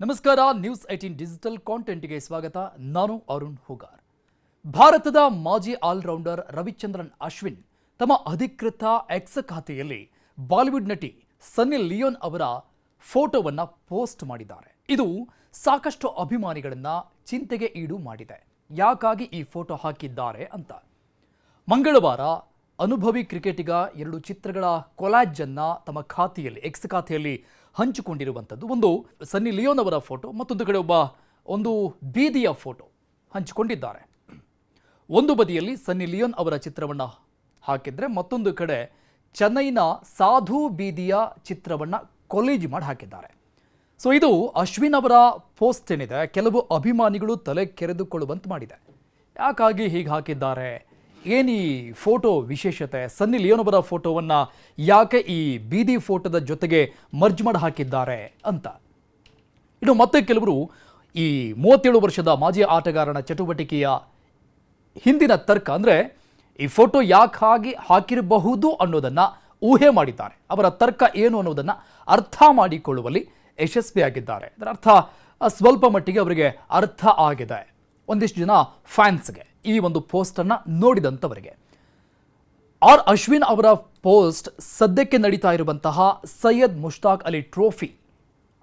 ನಮಸ್ಕಾರ news eighteen digital ಕಾಂಟೆಂಟ್ಗೆ ಸ್ವಾಗತ. ನಾನು ಅರುಣ್ ಹುಗಾರ್. ಭಾರತದ ಮಾಜಿ ಆಲ್ರೌಂಡರ್ ರವಿಚಂದ್ರನ್ ಅಶ್ವಿನ್ ತಮ್ಮ ಅಧಿಕೃತ ಎಕ್ಸ್ ಖಾತೆಯಲ್ಲಿ ಬಾಲಿವುಡ್ ನಟಿ ಸನ್ನಿ ಲಿಯೋನ್ ಅವರ ಫೋಟೋವನ್ನು ಪೋಸ್ಟ್ ಮಾಡಿದ್ದಾರೆ. ಇದು ಸಾಕಷ್ಟು ಅಭಿಮಾನಿಗಳನ್ನು ಚಿಂತೆಗೆ ಈಡು ಮಾಡಿದೆ. ಯಾಕಾಗಿ ಈ ಫೋಟೋ ಹಾಕಿದ್ದಾರೆ ಅಂತ? ಮಂಗಳವಾರ ಅನುಭವಿ ಕ್ರಿಕೆಟಿಗ ಎರಡು ಚಿತ್ರಗಳ ಕೊಲಾಜ್ ಅನ್ನ ತಮ್ಮ ಖಾತೆಯಲ್ಲಿ ಎಕ್ಸ್ ಖಾತೆಯಲ್ಲಿ ಹಂಚಿಕೊಂಡಿರುವಂಥದ್ದು. ಒಂದು ಸನ್ನಿ ಲಿಯೋನ್ ಅವರ ಫೋಟೋ, ಮತ್ತೊಂದು ಕಡೆ ಒಬ್ಬ, ಒಂದು ಬೀದಿಯ ಫೋಟೋ ಹಂಚಿಕೊಂಡಿದ್ದಾರೆ. ಒಂದು ಬದಿಯಲ್ಲಿ ಸನ್ನಿ ಲಿಯೋನ್ ಅವರ ಚಿತ್ರವನ್ನು ಹಾಕಿದ್ರೆ, ಮತ್ತೊಂದು ಕಡೆ ಚೆನ್ನೈನ ಸಾಧು ಬೀದಿಯ ಚಿತ್ರವನ್ನು ಕೊಲೇಜ್ ಮಾಡಿ ಹಾಕಿದ್ದಾರೆ. ಸೊ ಇದು ಅಶ್ವಿನ್ ಅವರ ಪೋಸ್ಟ್ ಏನಿದೆ, ಕೆಲವು ಅಭಿಮಾನಿಗಳು ತಲೆ ಕೆರೆದುಕೊಳ್ಳುವಂತೆ ಮಾಡಿದೆ. ಯಾಕಾಗಿ ಹೀಗೆ ಹಾಕಿದ್ದಾರೆ? ಏನು ಈ ಫೋಟೋ ವಿಶೇಷತೆ? ಸನ್ನಿ ಲಿಯೋನೊಬ್ಬರ ಫೋಟೋವನ್ನು ಯಾಕೆ ಈ ಬೀದಿ ಫೋಟೋದ ಜೊತೆಗೆ ಮರ್ಜ್ ಮಾಡಿ ಹಾಕಿದ್ದಾರೆ ಅಂತ. ಇನ್ನು ಮತ್ತೆ ಕೆಲವರು ಈ ಮೂವತ್ತೇಳು ವರ್ಷದ ಮಾಜಿ ಆಟಗಾರನ ಚಟುವಟಿಕೆಯ ಹಿಂದಿನ ತರ್ಕ ಅಂದರೆ ಈ ಫೋಟೋ ಯಾಕೆ ಹಾಗೆ ಹಾಕಿರಬಹುದು ಅನ್ನೋದನ್ನು ಊಹೆ ಮಾಡಿದ್ದಾರೆ. ಅವರ ತರ್ಕ ಏನು ಅನ್ನೋದನ್ನು ಅರ್ಥ ಮಾಡಿಕೊಳ್ಳುವಲ್ಲಿ ಯಶಸ್ವಿಯಾಗಿದ್ದಾರೆ. ಅದರ ಅರ್ಥ ಸ್ವಲ್ಪ ಮಟ್ಟಿಗೆ ಅವರಿಗೆ ಅರ್ಥ ಆಗಿದೆ. ಒಂದಿಷ್ಟು ಜನ ಫ್ಯಾನ್ಸ್ಗೆ ಈ ಒಂದು ಪೋಸ್ಟನ್ನು ನೋಡಿದಂಥವರಿಗೆ ಆರ್ ಅಶ್ವಿನ್ ಅವರ ಪೋಸ್ಟ್ ಸದ್ಯಕ್ಕೆ ನಡೀತಾ ಇರುವಂತಹ ಸೈಯದ್ ಮುಷ್ತಾಕ್ ಅಲಿ ಟ್ರೋಫಿ,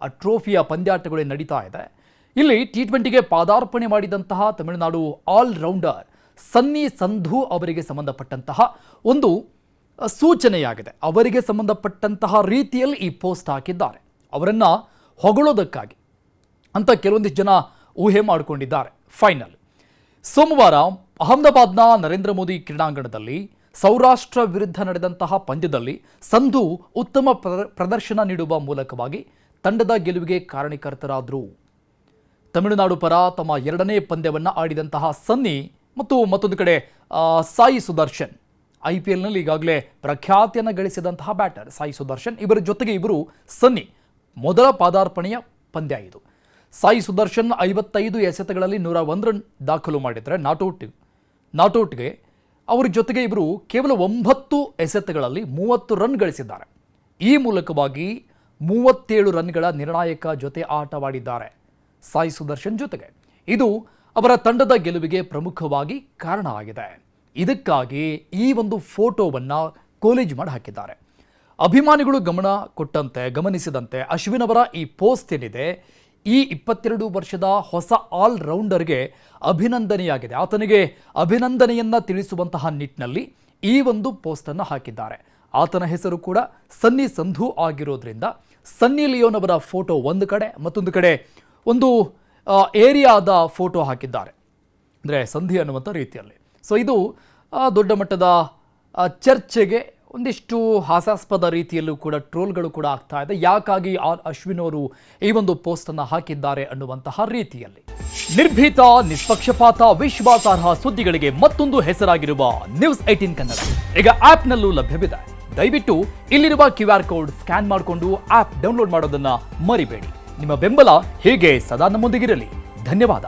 ಆ ಟ್ರೋಫಿಯ ಪಂದ್ಯಾಟಗಳೇ ನಡೀತಾ ಇದೆ. ಇಲ್ಲಿ ಟಿ ಟ್ವೆಂಟಿಗೆ ಪಾದಾರ್ಪಣೆ ಮಾಡಿದಂತಹ ತಮಿಳುನಾಡು ಆಲ್ರೌಂಡರ್ ಸನ್ನಿ ಸಂಧು ಅವರಿಗೆ ಸಂಬಂಧಪಟ್ಟಂತಹ ಒಂದು ಸೂಚನೆಯಾಗಿದೆ. ಅವರಿಗೆ ಸಂಬಂಧಪಟ್ಟಂತಹ ರೀತಿಯಲ್ಲಿ ಈ ಪೋಸ್ಟ್ ಹಾಕಿದ್ದಾರೆ. ಅವರನ್ನು ಹೊಗಳೋದಕ್ಕಾಗಿ ಅಂತ ಕೆಲವೊಂದಿಷ್ಟು ಜನ ಊಹೆ ಮಾಡಿಕೊಂಡಿದ್ದಾರೆ. ಫೈನಲ್. ಸೋಮವಾರ ಅಹಮದಾಬಾದ್ನ ನರೇಂದ್ರ ಮೋದಿ ಕ್ರೀಡಾಂಗಣದಲ್ಲಿ ಸೌರಾಷ್ಟ್ರ ವಿರುದ್ಧ ನಡೆದಂತಹ ಪಂದ್ಯದಲ್ಲಿ ಸಂಧು ಉತ್ತಮ ಪ್ರ- ಪ್ರದರ್ಶನ ನೀಡುವ ಮೂಲಕವಾಗಿ ತಂಡದ ಗೆಲುವಿಗೆ ಕಾರಣಕರ್ತರಾದರು ತಮಿಳುನಾಡು ಪರ ತಮ್ಮ ಎರಡನೇ ಪಂದ್ಯವನ್ನು ಆಡಿದಂತಹ ಸನ್ನಿ ಮತ್ತು ಮತ್ತೊಂದು ಕಡೆ ಸಾಯಿ ಸುದರ್ಶನ್. ಐ ಪಿ ಎಲ್ನಲ್ಲಿ ಈಗಾಗಲೇ ಪ್ರಖ್ಯಾತಿಯನ್ನು ಗಳಿಸಿದಂತಹ ಬ್ಯಾಟರ್ ಸಾಯಿ ಸುದರ್ಶನ್. ಇವರ ಜೊತೆಗೆ ಇವರು ಸನ್ನಿ ಮೊದಲ ಪಾದಾರ್ಪಣೆಯ ಪಂದ್ಯ ಇದು. ಸಾಯಿ ಸುದರ್ಶನ್ ಐವತ್ತೈದು ಎಸೆತಗಳಲ್ಲಿ ನೂರ ಒಂದು ರನ್ ದಾಖಲು ಮಾಡಿದರೆ ನಾಟೌಟ್, ನಾಟೌಟ್ಗೆ ಅವರ ಜೊತೆಗೆ ಇವರು ಕೇವಲ ಒಂಬತ್ತು ಎಸೆತಗಳಲ್ಲಿ ಮೂವತ್ತು ರನ್ ಗಳಿಸಿದ್ದಾರೆ. ಈ ಮೂಲಕವಾಗಿ ಮೂವತ್ತೇಳು ರನ್ಗಳ ನಿರ್ಣಾಯಕ ಜೊತೆ ಆಟವಾಡಿದ್ದಾರೆ ಸಾಯಿ ಸುದರ್ಶನ್ ಜೊತೆಗೆ. ಇದು ಅವರ ತಂಡದ ಗೆಲುವಿಗೆ ಪ್ರಮುಖವಾಗಿ ಕಾರಣ ಆಗಿದೆ. ಇದಕ್ಕಾಗಿ ಈ ಒಂದು ಫೋಟೋವನ್ನು ಕೋಲೇಜ್ ಮಾಡಿ ಹಾಕಿದ್ದಾರೆ. ಅಭಿಮಾನಿಗಳು ಗಮನ ಕೊಟ್ಟಂತೆ, ಗಮನಿಸಿದಂತೆ ಅಶ್ವಿನ್ ಅವರ ಈ ಪೋಸ್ಟ್ ಏನಿದೆ ಈ ಇಪ್ಪತ್ತೆರಡು ವರ್ಷದ ಹೊಸ ಆಲ್ ರೌಂಡರ್ಗೆ ಅಭಿನಂದನೆಯಾಗಿದೆ. ಆತನಿಗೆ ಅಭಿನಂದನೆಯನ್ನ ತಿಳಿಸುವಂತಹ ನಿಟ್ಟಿನಲ್ಲಿ ಈ ಒಂದು ಪೋಸ್ಟನ್ನು ಹಾಕಿದ್ದಾರೆ. ಆತನ ಹೆಸರು ಕೂಡ ಸನ್ನಿ ಸಂಧು ಆಗಿರೋದ್ರಿಂದ ಸನ್ನಿ ಲಿಯೋನ್ ಅವರ ಫೋಟೋ ಒಂದು ಕಡೆ ಮತ್ತೊಂದು ಕಡೆ ಒಂದು ಏರಿಯಾದ ಫೋಟೋ ಹಾಕಿದ್ದಾರೆ. ಅಂದರೆ ಸಂಧಿ ಅನ್ನುವಂಥ ರೀತಿಯಲ್ಲಿ. ಸೊ ಇದು ದೊಡ್ಡ ಮಟ್ಟದ ಚರ್ಚೆಗೆ ಒಂದಿಷ್ಟು ಹಾಸ್ಯಾಸ್ಪದ ರೀತಿಯಲ್ಲೂ ಕೂಡ ಟ್ರೋಲ್ಗಳು ಕೂಡ ಆಗ್ತಾ ಇದೆ. ಯಾಕಾಗಿ ಆರ್ ಅಶ್ವಿನ್ ಅವರು ಈ ಒಂದು ಪೋಸ್ಟ್ ಅನ್ನು ಹಾಕಿದ್ದಾರೆ ಅನ್ನುವಂತಹ ರೀತಿಯಲ್ಲಿ. ನಿರ್ಭೀತ, ನಿಷ್ಪಕ್ಷಪಾತ, ವಿಶ್ವಾಸಾರ್ಹ ಸುದ್ದಿಗಳಿಗೆ ಮತ್ತೊಂದು ಹೆಸರಾಗಿರುವ ನ್ಯೂಸ್ ಏಟೀನ್ ಕನ್ನಡ. ಈಗ ಆಪ್ನಲ್ಲೂ ಲಭ್ಯವಿದೆ. ದಯವಿಟ್ಟು ಇಲ್ಲಿರುವ ಕ್ಯೂ ಆರ್ ಕೋಡ್ ಸ್ಕ್ಯಾನ್ ಮಾಡಿಕೊಂಡು ಆಪ್ ಡೌನ್ಲೋಡ್ ಮಾಡೋದನ್ನ ಮರಿಬೇಡಿ. ನಿಮ್ಮ ಬೆಂಬಲ ಹೀಗೆ ಸದಾ ನಮ್ಮೊಂದಿಗಿರಲಿ. ಧನ್ಯವಾದ.